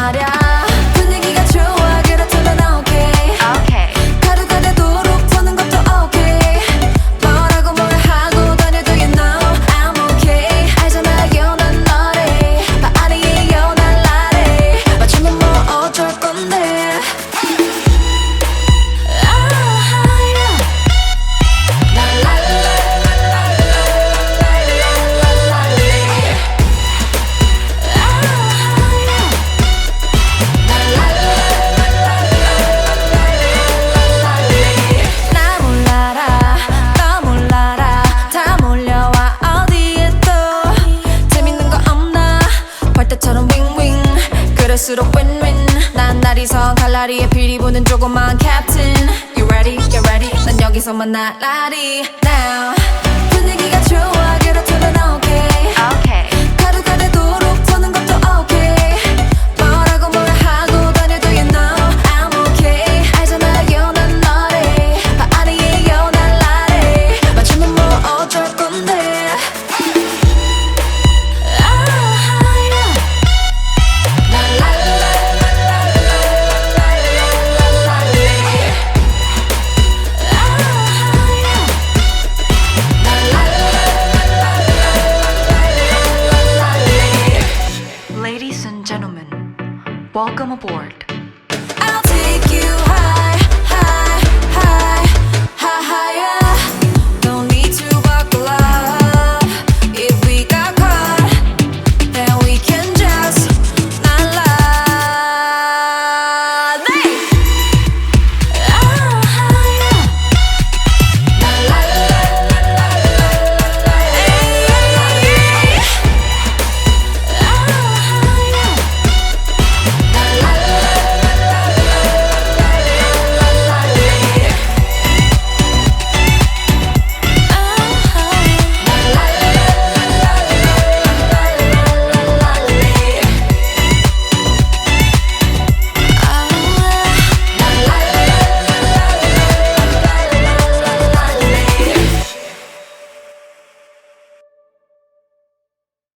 Maria. 윙윙 그럴수록 윈윈 난 날이서 갈라리에 비리보는 조그만 캡틴. You ready, Get ready. 난 여기서 만나 라리 Now 분위기가 좋아. Welcome aboard.